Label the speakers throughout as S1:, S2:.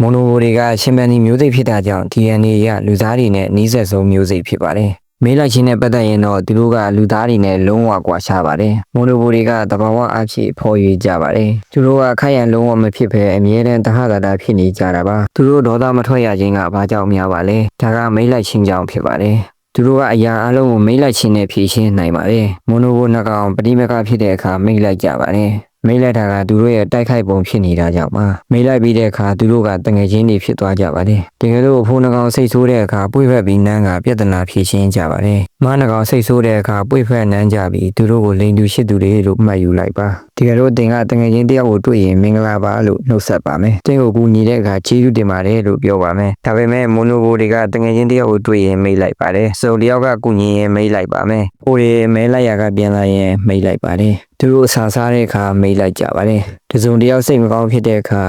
S1: မိုနိုဘိုတွေကရှင်ပန်နီမျိုးစိတ်ဖြစ်တာကြောင့် DNA ရလူသားတွေနဲ့နှီးဆက်ဆုံးမျိုးစိတ်ဖြစ်ပါတယ်မေးလိုက်ခြင်းနဲ့ပတ်သက်ရင်တော့သူတို့ကလူသားတွေနဲ့လုံးဝကွာခြားပါတယ်။မိုနိုဘိုတွေကတဘာဝအဖြစ်ဖော်ရွေကြပါတယ်။သူတို့ကခိုက်ရန်လုံးဝမဖြစ်ဘဲအမြဲတမ်းတဟတာတာဖြစ်နေကြတာပါ။သူတို့ဒေါသမထွက်ရခြင်းကဘာကြောင့်များပါလဲ။ဒါကမေးလိုက်ခြင်းကြောင့်ဖြစ်ပါတယ်။သူတို့ကအရာအလုံးကိုမိတ်လိုက်ခြင်းနဲ့ဖြည့်ရှင်းနိုင်ပါတယ်။မိုနိုဘိုနှကောင်ပဋိမကဖြစ်တဲ့အခါမိတ်လိုက်ကြပါတယ်။ မိတ်လိုက်တာကသူတို့ရဲ့တိုက်ခိုက်ပုံဖြစ်နေတာကြောင့်ပါ။မိတ်လိုက်ပြီးတဲ့အခါသူတို့ကတငယ်ချင်းတွေဖြစ်သွားကြပါတယ်။တကယ်လို့အဖိုးနှကောင်စိတ်ဆိုးတဲ့အခါပွေဖက်ပြီးနန်းကပြဿနာဖြည့်ရှင်းကြပါတယ်။မနှကောင်စိတ်ဆိုးတဲ့အခါပွေဖက်နန်းကြပြီးသူတို့ကိုလိန်တူရှိသူတွေလို့မှတ်ယူလိုက်ပါ။တကယ်လို့တင်ကတငယ်ချင်းတယောက်ကိုတွေ့ရင်မင်္ဂလာပါလို့နှုတ်ဆက်ပါမယ်။တင်ကိုကူညီတဲ့အခါကျေးဇူးတင်ပါတယ်လို့ပြောပါမယ်။ဒါပေမဲ့မိုနိုဘိုတွေကတငယ်ချင်းတယောက်ကိုတွေ့ရင်မိတ်လိုက်ပါတယ်။ဆိုတယောက်ကကူညီရင်မိတ်လိုက်ပါမယ်။ဟိုတွေမဲလိုက်ရကပြန်လာရင်မိတ်လိုက်ပါတယ်။သူတို့အစာစားတဲ့အခါမိတ်လိုက်ကြပါတယ်။တစုံတယောက်စိတ်မကောင်းဖြစ်တဲ့အခါ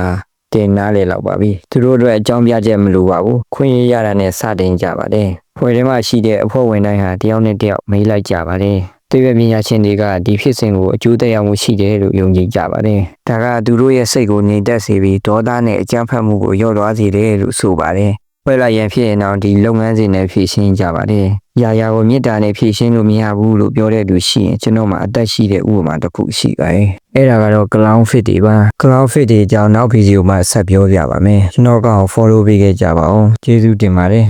S1: တင်နားလေလောက်ပါပြီ။သူတို့အတွက်အကြောင်းပြချက်မလိုပါဘူး။ခွင့်ရရတာနဲ့စတင်ကြပါတယ်။ဖွဲ့ထဲမှာရှိတဲ့အဖွဲ့ဝင်တိုင်းဟာတယောက်နဲ့တယောက်မိတ်လိုက်ကြပါတယ်။ သိပ္ပံပညာရှင်တွေကဒီဖြစ်စဉ်ကိုအကျိုးသက်ရောက်မှုရှိတယ်လို့ယုံကြည်ကြပါတယ်။ဒါကသူတို့ရဲ့စိတ်ကိုငြိမ်သက်စေပြီးဒေါသနဲ့အကြမ်းဖက်မှုကိုလျော့သွားစေတယ်လို့ဆိုပါတယ်။ဖွဲ့လိုက်ရင်ဖြစ်ရင်တော့ဒီလုပ်ငန်းစဉ်နဲ့ဖြည့်ရှင်းကြပါတယ်။ရာရာကိုမေတ္တာနဲ့ဖြည့်ရှင်းလို့မရဘူးလို့ပြောတဲ့သူရှိရင်ကျွန်တော်မှအသက်ရှိတဲ့ဥပမာတစ်ခုရှိပါတယ်။အဲ့ဒါကတော့ clown fit တွေပါ။ clown fit တွေအကြောင်းနောက်ဗီဒီယိုမှာဆက်ပြောပြပါမယ်။ကျွန်တော်ကတော့ follow ပေးခဲ့ကြပါဦး။ကျေးဇူးတင်ပါတယ်